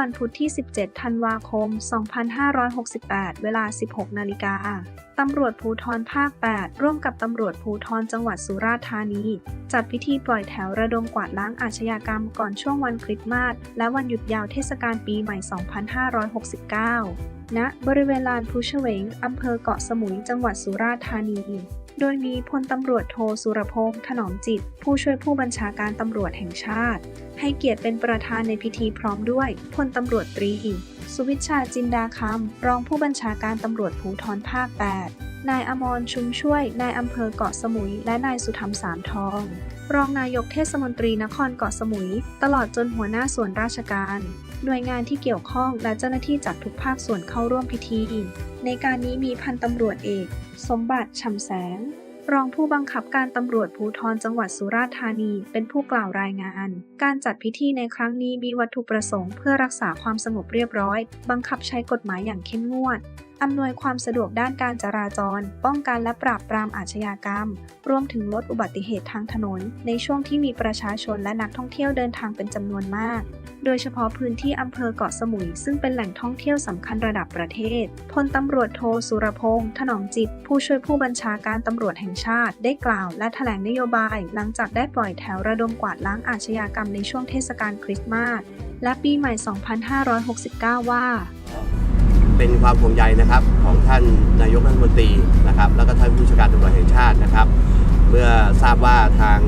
วันพุธที่ 17 ธันวาคม 2568 เวลา 16 นาฬิกา ตำรวจภูธรภาค 8 ร่วมกับตำรวจภูธรจังหวัดสุราษฎร์ธานี จัดพิธีปล่อยแถวระดมกวาดล้างอาชญากรรมก่อนช่วงวันคริสต์มาสและวันหยุดยาวเทศกาลปีใหม่ 2569 ณ บริเวณลานพลูเฉวง อำเภอเกาะสมุย จังหวัดสุราษฎร์ธานี โดยมีพลตำรวจโทสุรพงษ์ถนอมจิต ผู้ช่วยผู้บัญชาการตำรวจแห่งชาติ ให้เกียรติเป็นประธานในพิธีพร้อมด้วยพลตำรวจตรี สุวิชาจินดาคำรองผู้บัญชาการตำรวจภูธรภาค 8 นายอมรชุมช่วย นายอำเภอเกาะสมุย และนายสุธรรมสามทอง รองนายกเทศมนตรีนครเกาะสมุย ตลอดจนหัวหน้าส่วนราชการ หน่วยงานที่เกี่ยวข้องและเจ้าหน้าที่จากทุกภาคส่วนเข้าร่วมพิธี ในการนี้มีพันตำรวจเอก สมบัติชำแสง รองผู้บังคับการตำรวจภูธรจังหวัดสุราษฎร์ธานี เป็นผู้กล่าวรายงาน การจัดพิธีในครั้งนี้มีวัตถุประสงค์เพื่อรักษาความสงบเรียบร้อย บังคับใช้กฎหมายอย่างเข้มงวด อำนวยความสะดวกด้านการจราจร ป้องกันและปราบปรามอาชญากรรม รวมถึงลดอุบัติเหตุทางถนน ในช่วงที่มีประชาชนและนักท่องเที่ยวเดินทางเป็นจำนวนมาก โดยเฉพาะพื้นที่อำเภอเกาะสมุย ซึ่งเป็นแหล่งท่องเที่ยวสำคัญระดับประเทศ พลตำรวจโทสุรพงษ์ถนอมจิต ผู้ช่วยผู้บัญชาการตำรวจแห่งชาติ ได้กล่าวและแถลงนโยบาย หลังจากได้ปล่อยแถวระดมกวาดล้างอาชญากรรมในช่วงเทศกาลคริสต์มาสและปีใหม่ 2569 ว่า เป็นความห่วงใยนะครับของท่านนายกรัฐมนตรีนะครับ แล้วก็ท่านผู้ชาการตำรวจแห่งชาตินะครับ เมื่อทราบว่าทาง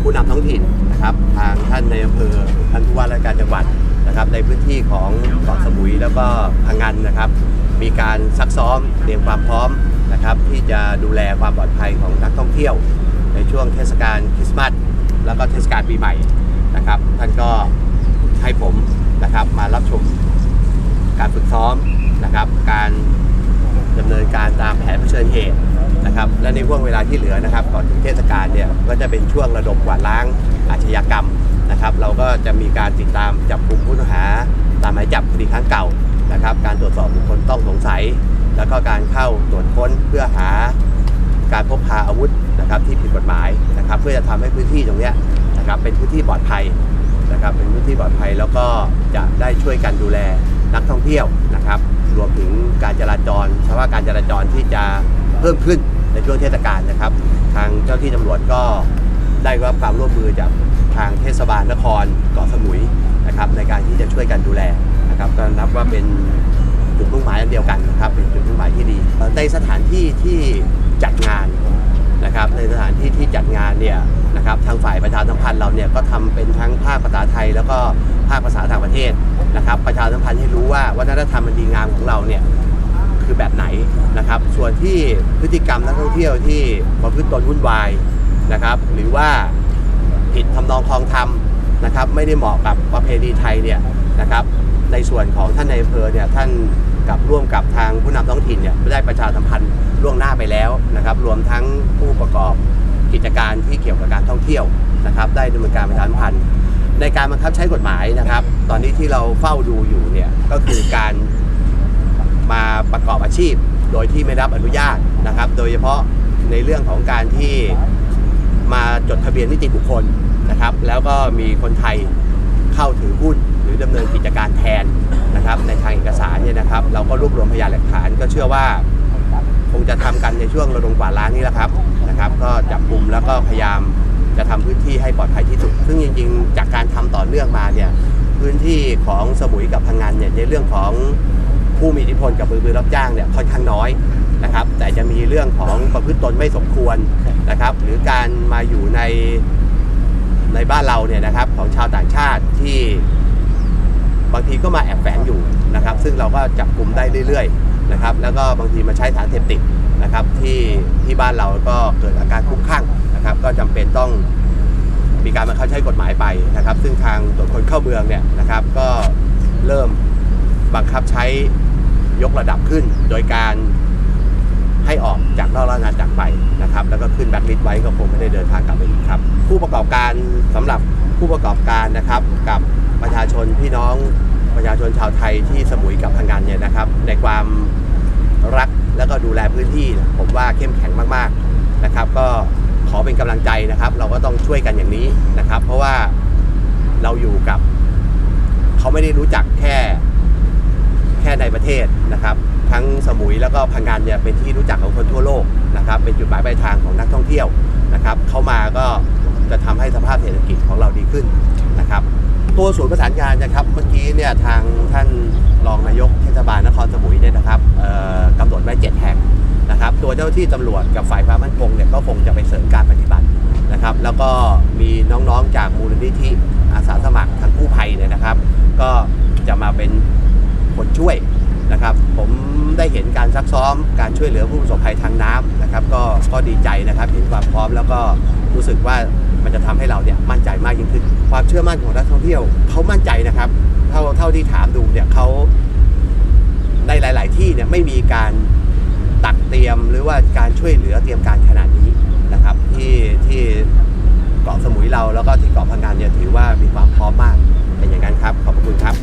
ผู้นำท้องถิ่นนะครับ ทางท่านในอำเภอท่านผู้ว่าราชการจังหวัดนะครับ ในพื้นที่ของเกาะสมุยแล้วก็พังงานนะครับ มีการซักซ้อมเตรียมความพร้อมนะครับ ที่จะดูแลความปลอดภัยของนักท่องเที่ยว ในช่วงเทศกาลคริสต์มาสแล้วก็เทศกาลปีใหม่นะครับ ท่านก็ให้ผมนะครับมารับชมการฝึกซ้อม นะครับ การดำเนินการตามแผนเผชิญเหตุนะครับ และในห่วงเวลาที่เหลือนะครับ ก่อนถึงเทศกาลเนี่ยก็จะเป็นช่วงระดมกวาดล้างอาชญากรรมนะครับ เราก็จะมีการติดตามจับกลุ่มผู้ต้องหา ตามหมายจับคดีครั้งเก่านะครับ การตรวจสอบบุคคลต้องสงสัย แล้วก็การเข้าตรวจค้นเพื่อหาการพกพาอาวุธนะครับที่ผิดกฎหมายนะครับ เพื่อจะทำให้พื้นที่ตรงนี้นะครับเป็นพื้นที่ปลอดภัยนะครับ เป็นพื้นที่ปลอดภัยแล้วก็จะได้ช่วยกันดูแลนักท่องเที่ยวนะครับ รวมถึงการจราจรสภาพการจราจรที่จะเพิ่มขึ้นในช่วงเทศกาลนะครับ ทางเจ้าที่ตำรวจก็ได้รับความร่วมมือจากทางเทศบาลนครเกาะสมุยนะครับ ในการที่จะช่วยกันดูแลนะครับก็นับว่าเป็นจุดมุ่งหมายอันเดียวกันนะครับเป็นจุดมุ่งหมายที่ดี ในสถานที่ที่จัดงานนะครับในสถานที่ที่จัดงานเนี่ย นะครับทางฝ่ายประชาสัมพันธ์เราเนี่ยก็ทำเป็นทั้งภาคภาษาไทย แล้วก็ภาคภาษาต่างประเทศนะครับ ประชาสัมพันธ์ให้รู้ว่าวัฒนธรรมมันดีงามของเราเนี่ยคือแบบไหนนะครับ ส่วนที่พฤติกรรมนักท่องเที่ยวที่ประพฤติตนวุ่นวายนะครับ หรือว่าผิดทำนองคลองธรรมนะครับ ไม่ได้เหมาะกับประเพณีไทยเนี่ยนะครับ ในส่วนของท่านในอำเภอเนี่ยท่านกับร่วมกับทางผู้นำท้องถิ่นเนี่ยได้ประชาสัมพันธ์ล่วงหน้าไปแล้วนะครับ รวมทั้งผู้ประกอบ กิจการที่เกี่ยวกับการท่องเที่ยวนะครับ ได้ดำเนินการประชาสัมพันธ์ ในการบังคับใช้กฎหมายนะครับ ตอนนี้ที่เราเฝ้าดูอยู่เนี่ยก็คือการมาประกอบอาชีพ โดยที่ไม่รับอนุญาตนะครับ โดยเฉพาะในเรื่องของการที่มาจดทะเบียนนิติบุคคลนะครับ แล้วก็มีคนไทยเข้าถือหุ้นหรือดำเนินกิจการแทนนะครับ ในทางเอกสารเนี่ยนะครับ เราก็รวบรวมพยานหลักฐานก็เชื่อว่า คงจะทำกันในช่วงระดมกวาดล้างนี้แหละครับนะครับ ก็จับกลุ่มแล้วก็พยายามจะทำพื้นที่ให้ปลอดภัยที่สุด ซึ่งจริง ๆ จากการทำต่อเนื่องมาเนี่ยพื้นที่ของสมุยกับพังงานเนี่ยในเรื่องของผู้มีอิทธิพลกับมือปืนรับจ้างเนี่ยค่อนข้างน้อยนะครับ แต่จะมีเรื่องของประพฤติตนไม่สมควรนะครับ หรือการมาอยู่ในในบ้านเราเนี่ยนะครับของชาวต่างชาติที่บางทีก็มาแอบแฝงอยู่นะครับ ซึ่งเราก็จับกลุ่มได้เรื่อยๆ นะครับแล้วก็บางทีมาใช้สารเสพติดนะครับที่ที่บ้านเราก็เกิดอาการคลุ้มคลั่งนะครับ ก็จำเป็นต้องมีการบังคับใช้กฎหมายไปนะครับ ซึ่งทางตรวจคนเข้าเมืองเนี่ยนะครับ ก็เริ่มบังคับใช้ยกระดับขึ้น โดยการให้ออกจากนอกราชอาณาจักรไปนะครับ แล้วก็ขึ้นแบ็คลิสต์ไว้ก็คงไม่ได้เดินทางกลับไปอีกครับ ผู้ประกอบการสำหรับผู้ประกอบการนะครับกับประชาชนพี่น้องประชาชนชาวไทยที่สมุยกับพังงานเนี่ยนะครับ ในความ รักแล้วก็ดูแลพื้นที่ ผมว่าเข้มแข็งมากๆนะครับ ก็ขอเป็นกำลังใจนะครับ เราก็ต้องช่วยกันอย่างนี้นะครับ เพราะว่าเราอยู่กับ เขาไม่ได้รู้จักแค่แค่ในประเทศนะครับ ทั้งสมุยแล้วก็พังงานเนี่ยเป็นที่รู้จักของคนทั่วโลกนะครับ เป็นจุดหมายปลายทางของนักท่องเที่ยวนะครับ เข้ามาก็จะทำให้สภาพเศรษฐกิจของเราดีขึ้นนะครับ ตัวศูนย์ประสานงานนะครับ เมื่อกี้เนี่ยทางท่านรองนายกเทศบาลนครสาที่ตำรวจกับฝ่ายความมั่นคงเนี่ยก็คงจะไปเสริมการปฏิบัตินะครับ แล้วก็มีน้องๆจากมูลนิธิอาสาสมัครทางกู้ภัยเนี่ยนะครับ ก็จะมาเป็นคนช่วยนะครับ ผมได้เห็นการซักซ้อม การช่วยเหลือผู้ประสบภัยทางน้ำนะครับ ก็ก็ดีใจนะครับเห็นความพร้อมแล้วก็รู้สึกว่ามันจะทำให้เราเนี่ยมั่นใจมากยิ่งขึ้น ความเชื่อมั่นของนักท่องเที่ยวเขามั่นใจนะครับ เท่าเท่าที่ถามดูเนี่ยเขาในหลาย ๆ ที่เนี่ยไม่มีการ ตักเตรียมหรือว่าการช่วยเหลือเตรียมการขนาดนี้นะครับ ที่ที่เกาะสมุยเราแล้วก็ที่เกาะพังงานเนี่ยถือว่ามีความพร้อมมากเป็นอย่างนั้นครับ ขอบคุณครับ